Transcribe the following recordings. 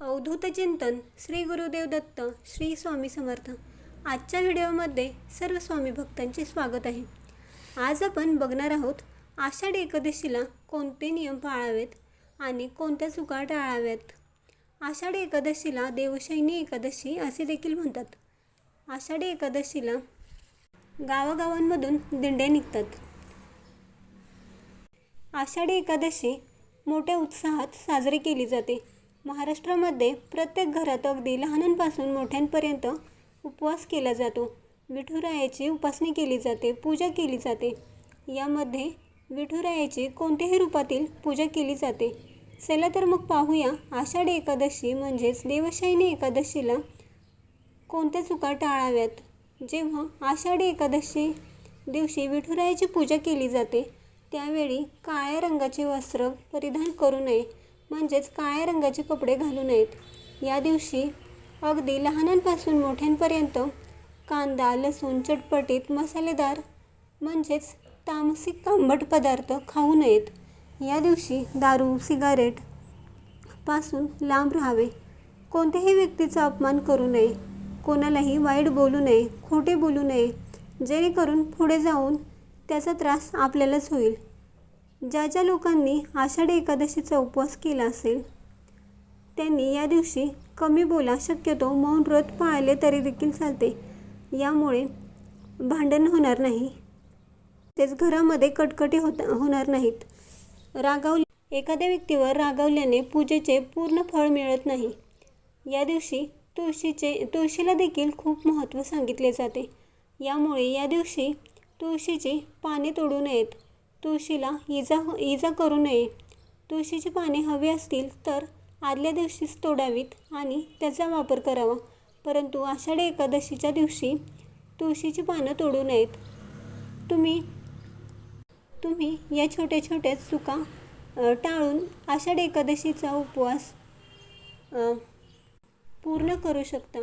अवधूत चिंतन श्री गुरुदेव दत्त श्री स्वामी समर्थ. आजच्या व्हिडिओमध्ये सर्व स्वामी भक्तांचे स्वागत आहे. आज आपण बघणार आहोत आषाढी एकादशीला कोणते नियम पाळावेत आणि कोणत्या चुका टाळाव्यात? आषाढी एकादशीला देवशैनी एकादशी असे देखील म्हणतात. आषाढी एकादशीला गावागावांमधून दिंड्या निघतात. आषाढी एकादशी मोठ्या उत्साहात साजरी केली जाते. महाराष्ट्रामध्ये प्रत्येक घरात अगदी लहानांपासून मोठ्यांपर्यंत उपवास केला जातो. विठुरायाची उपासना केली जाते पूजा केली जाते. यामध्ये विठुरायाची कोणत्याही रूपातील पूजा केली जाते. चला तर मग पाहूया आषाढी एकादशी म्हणजेच देवशायनी एकादशीला कोणत्या चुका टाळाव्यात? जेव्हा आषाढी एकादशी दिवशी विठुरायाची पूजा केली जाते त्यावेळी काळ्या रंगाचे वस्त्र परिधान करू नये. म्हणजेच काळ्या रंगाचे कपडे घालू नयेत. या दिवशी अगदी लहानांपासून मोठ्यांपर्यंत कांदा लसूण चटपटीत मसालेदार म्हणजेच तामसिक आंबट पदार्थ खाऊ नयेत. या दिवशी दारू सिगारेटपासून लांब राहावे. कोणत्याही व्यक्तीचा अपमान करू नये. कोणालाही वाईट बोलू नये खोटे बोलू नये. जेणेकरून पुढे जाऊन त्याचा त्रास आपल्यालाच होईल. ज्या ज्या लोकांनी आषाढी एकादशीचा उपवास केला असेल त्यांनी या दिवशी कमी बोला शक्यतो मौन व्रत पाळले तरी देखील चालते. यामुळे भांडण होणार नाही. तेच घरामध्ये कटकटी होत होणार नाहीत. रागावले एखाद्या व्यक्तीवर रागावल्याने पूजेचे पूर्ण फळ मिळत नाही. या दिवशी तुळशीचे तुळशीला देखील खूप महत्त्व सांगितले जाते. यामुळे या दिवशी तुळशीची पाने तोडू नयेत. तुळशीला इजा हो, इजा करू नये. तुळशीची पाने हवी असतील तर आदल्या दिवशीच तोडावीत आणि त्याचा वापर करावा. परंतु आषाढी एकादशीच्या दिवशी तुळशीची पानं तोडू नयेत. तुम्ही तुम्ही या छोट्या छोट्या चुका टाळून आषाढी एकादशीचा उपवास पूर्ण करू शकता.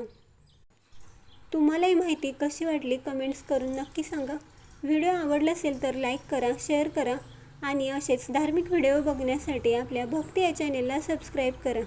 तुम्हाला ही माहिती कशी वाटली कमेंट्स करून नक्की सांगा. व्हिडिओ आवडला असेल तर लाईक करा शेअर करा आणि असेच धार्मिक व्हिडिओ बघण्यासाठी आपल्या भक्ती या चॅनेलला सबस्क्राईब करा.